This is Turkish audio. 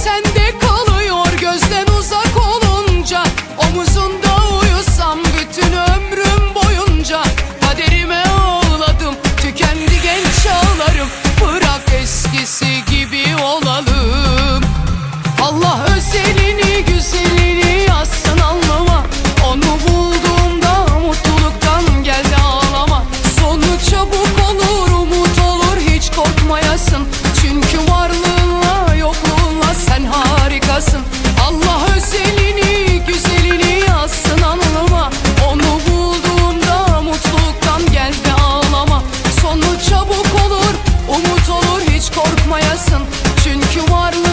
sende kalıyor gözden uzak olunca. Omuzunda uyusam bütün ömrüm boyunca. Kaderime ağladım tükendi genç ağlarım. Bırak eskisi gibi olalım. Çünkü varlık